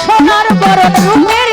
সোনার বরণ রূপের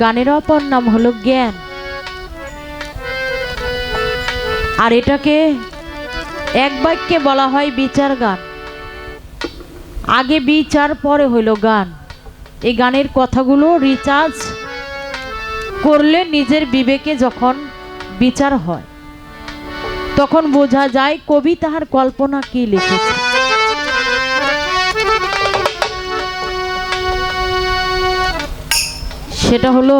গানের অপর নাম হলো জ্ঞান। আর এটাকে এক বাক্যে বলা হয় বিচার গান। আগে বিচার, পরে হইল গান। এই গানের কথাগুলো রিচার্জ করলে নিজের বিবেকে যখন বিচার হয়, তখন বোঝা যায় কবি তাহার কল্পনা কি লিখেছে। সেটা হলো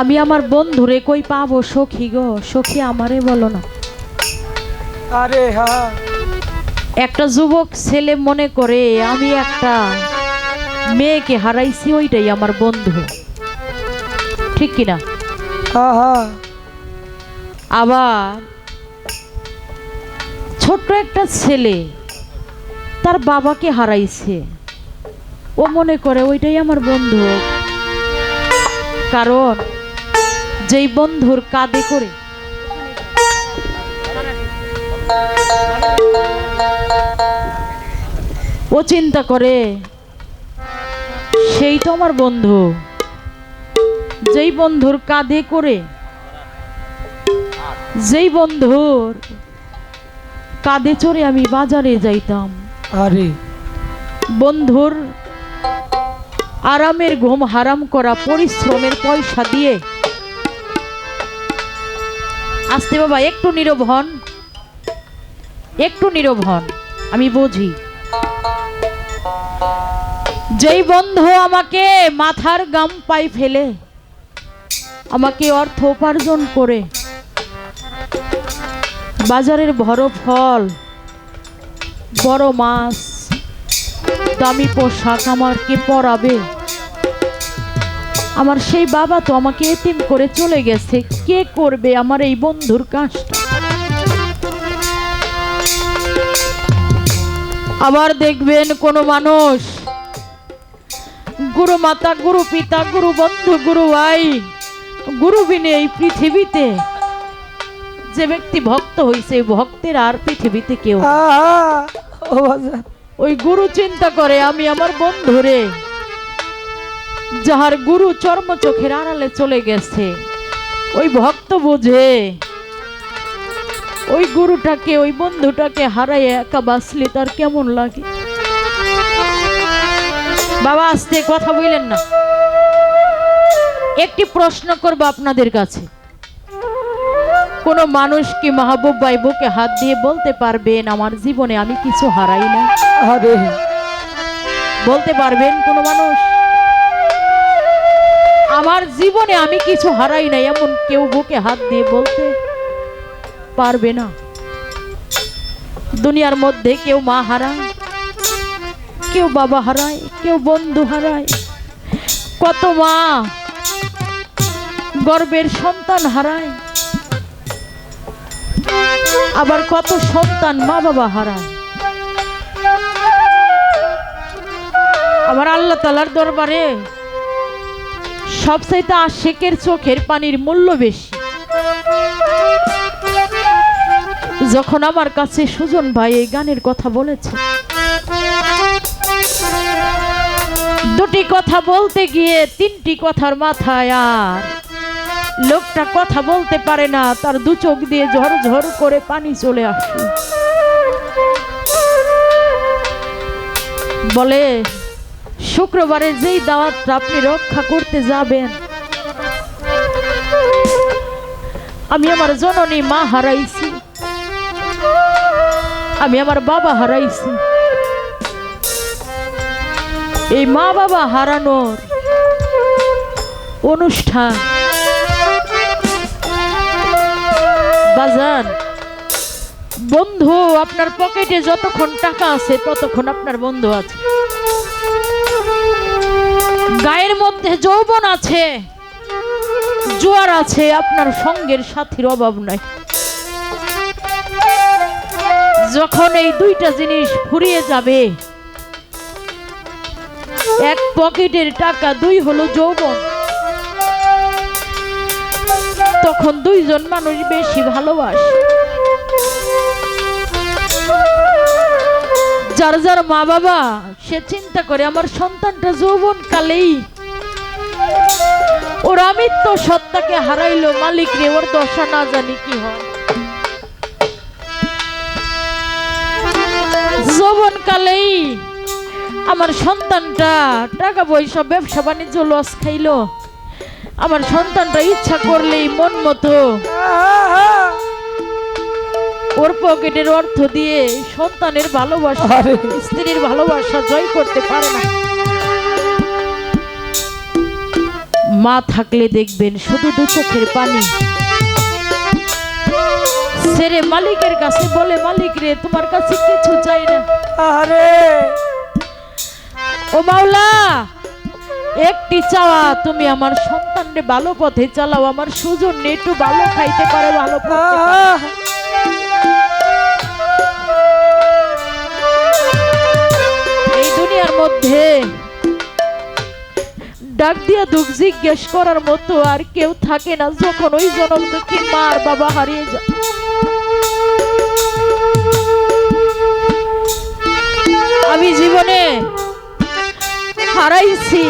আমি আমার বন্ধুরে কই পাবো সখী গো? সখী আমারে বলো না। আরে হ্যাঁ একটা যুবক ছেলে মনে করে আমি একটা মেয়েকে হারাইছি ওইটাই আমার বন্ধু। ঠিক কিনা? আবার ছোট্ট একটা ছেলে তার বাবাকে হারাইছে। ও মনে করে ওইটাই আমার বন্ধু। কারণ যেই বন্ধুর কাঁধে করে ও চিন্তা করে সেই তো আমার বন্ধু। যেই বন্ধুর কাঁধে করে যেই বন্ধুর কাঁধে চড়ে আমি বাজারে যাইতাম। আরে। বন্ধুর আরামের ঘুম হারাম করা, পরিশ্রমের পয়সা দিয়ে। আসতে বাবা, একটু নীরব হন। একটু নীরব হন, আমি বুঝি। যেই বন্ধু আমাকে মাথার গাম পাই ফেলে, আমাকে অর্থ উপার্জন করে, বাজারের বড় ফল, বড় মাছ, দামি পোশাক আমাকে পরাবে। আমার সেই বাবা তো আমাকে এতিম করে চলে গেছে। কে করবে আমার এই বন্ধুর কাজটা? আবার দেখবেন কোনো মানুষ গুরু মাতা গুরু পিতা গুরু বন্ধু গুরু ভাই গুরু বিনে এই পৃথিবীতে যে ব্যক্তি ভক্ত হইছে এই ভক্তের আর পৃথিবীতে কেউ ওই গুরু চিন্তা করে আমি আমার বন্ধুরে যাহার গুরু চর্ম চোখের আড়ালে চলে গেছে ওই ভক্ত বুঝে। ওই গুরুটাকে ওই বন্ধুটাকে হারাই একা বাঁচলে তার কেমন লাগে? বাবা আসতে কথা বললেন না। একটি প্রশ্ন করব আপনাদের কাছে। কোনো মানুষ কি মাহবুব ভাই বুকে হাত দিয়ে বলতে পারবেন আমার জীবনে আমি কিছু হারাই না বলতে পারবেন কোনো মানুষ? আমার জীবনে আমি কিছু হারাই নাই, এমন কেউ বুকে হাত দিয়ে বলতে পারবে না। দুনিয়ার মধ্যে কেউ মা হারায়, কেউ বাবা হারায়, কেউ বন্ধু হারায়। কত মা গর্বের সন্তান হারায়, আবার কত সন্তান মা বাবা হারায়। আমার আল্লাহ তালার দরবারে সবচাইতে আশেকের চোখের পানির মূল্য বেশি। যখন আমার কাছে সুজন ভাই এই গানের কথা বলেছে, দুটি কথা বলতে গিয়ে তিনটি কথার মাথায় আর লোকটা কথা বলতে পারে না, তার দু চোখ দিয়ে ঝর ঝর করে পানি চলে আসে। বলে শুক্রবারে যেই দাওয়াতটা আপনি রক্ষা করতে যাবেন, আমি আমার জননী মা হারাইছি, আমি আমার বাবা হারাইছি। এই মা বাবা হারানোর অনুষ্ঠান বাজান, বন্ধু, আপনার পকেটে যতক্ষণ টাকা আছে ততক্ষণ আপনার বন্ধু আছে। গায়ের মধ্যে যৌবন আছে, জোয়ার আছে, আপনার সঙ্গের সাথীর অভাব নাই। যখন এই দুইটা জিনিস ফুরিয়ে যাবে, এক পকেটের টাকা, দুই হলো যৌবন। তখন দুইজন মানুষ বেশি ভালোবাসে। যার যার মা বাবা সে চিন্তা করে আমার সন্তানটা যৌবন কালেই ওর আমিত্ব সত্তাকে হারাইলো, মালিক রে, ওর দশা না জানি কি হয়। যৌবন কালেই আমার সন্তানটা টাকা পয়সা, ব্যবসা, বাণিজ্য, লস খাইলো। আমার সন্তানটা ইচ্ছা করলেই মন মতো ওর পকেটের অর্থ দিয়ে সন্তানের ভালোবাসা স্ত্রীর ভালোবাসা জয় করতে পারে না। মা থাকলে দেখবেন শুধু দু চোখের পানি। সেরে মালিকের কাছে বলে মালিক রে তোমার কাছে কিছু চাই না। আরে। ও মাওলা একটি চাওয়া তুমি আমার সন্তানরে ভালো পথে চালাও আমার সুজন একটু ভালো খাইতে পারে ভালো দুনিয়ার মধ্যে। ডাক দিয়া দুঃখ জিজ্ঞেস করার মতো আর কেউ থাকে না, যখন ওই জনম দুঃখী মার বাবা হারিয়ে যায়। আমি জীবনে হারাইছি।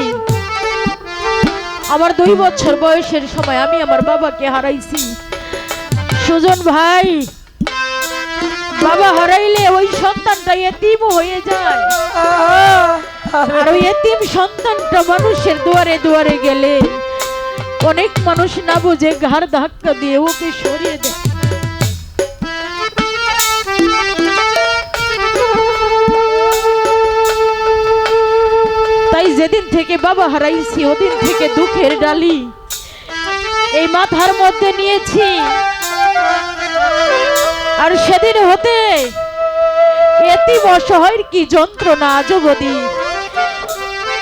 আমার দুই বছর বয়সের সময় আমি আমার বাবাকে হারাইছি। সুজন ভাই বাবা হারাইলে ওই সন্তানটা এতিম হয়ে যায়। আর ওই এতিম সন্তানটা মানুষের দুয়ারে দুয়ারে গেলে অনেক মানুষ না বুঝে ঘাড় ধাক্কা দিয়ে ওকে সরিয়ে দেয়। তাই যেদিন থেকে বাবা হারাইছি, ওদিন থেকে দুঃখের ডালি এই মাথার মধ্যে নিয়েছি। আর সেদিন হতে এতিম অসহায়ের কি যন্ত্রণা আজ অবধি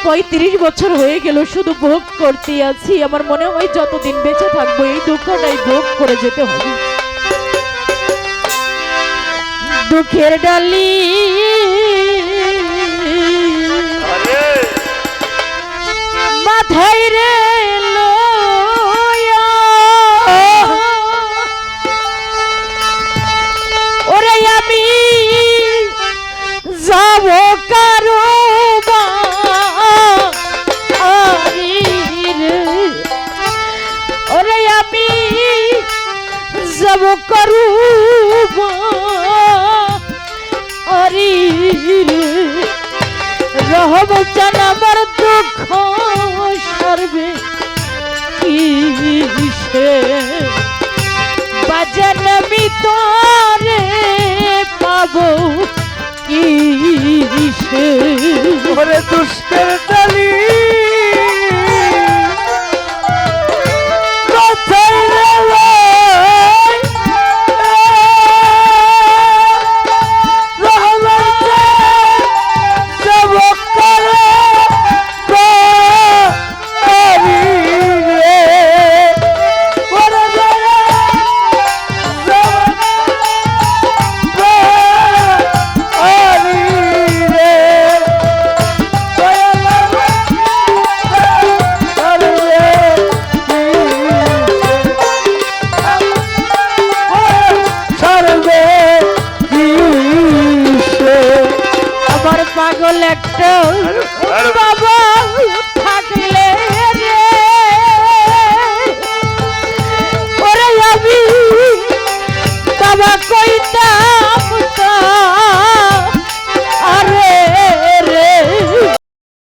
পঁয়ত্রিশ বছর হয়ে গেল শুধু ভোগ করতে আছি। আমার মনে হয় যতদিন বেঁচে থাকব এই দুঃখটাই ভোগ করে যেতে হবে। দুঃখের ডালি মাথায় রে। যাব কারও। ওরে আমি যাব কারও বাড়িরে। রহব কিসে দুষ্টের